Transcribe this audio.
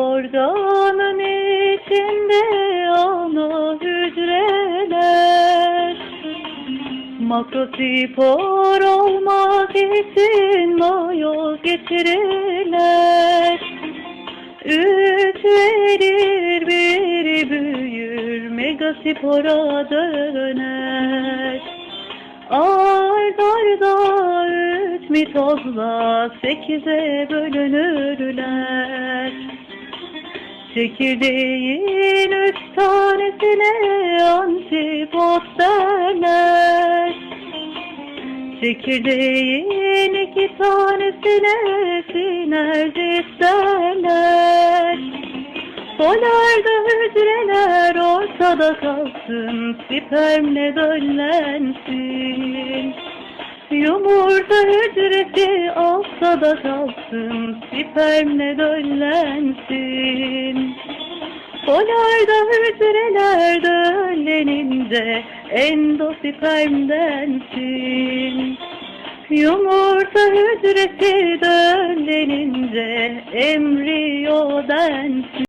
Organın içinde ana hücreler. Makrospor olmak için mayoz getirirler. Üç verir bir büyür megaspora döner. Ard arda üç mitozla sekize bölünürler Çekirdeğin üç tanesine antipod derler Çekirdeğin iki tanesine sinerjist derler Polarda hücreler ortada kalsın, spermle döllensin. Yumurta hücresi altta kalsın, spermle döllensin. Polarda hücreler döllenince endospermdensin. Yumurta hücresi döllenince embriyodensin.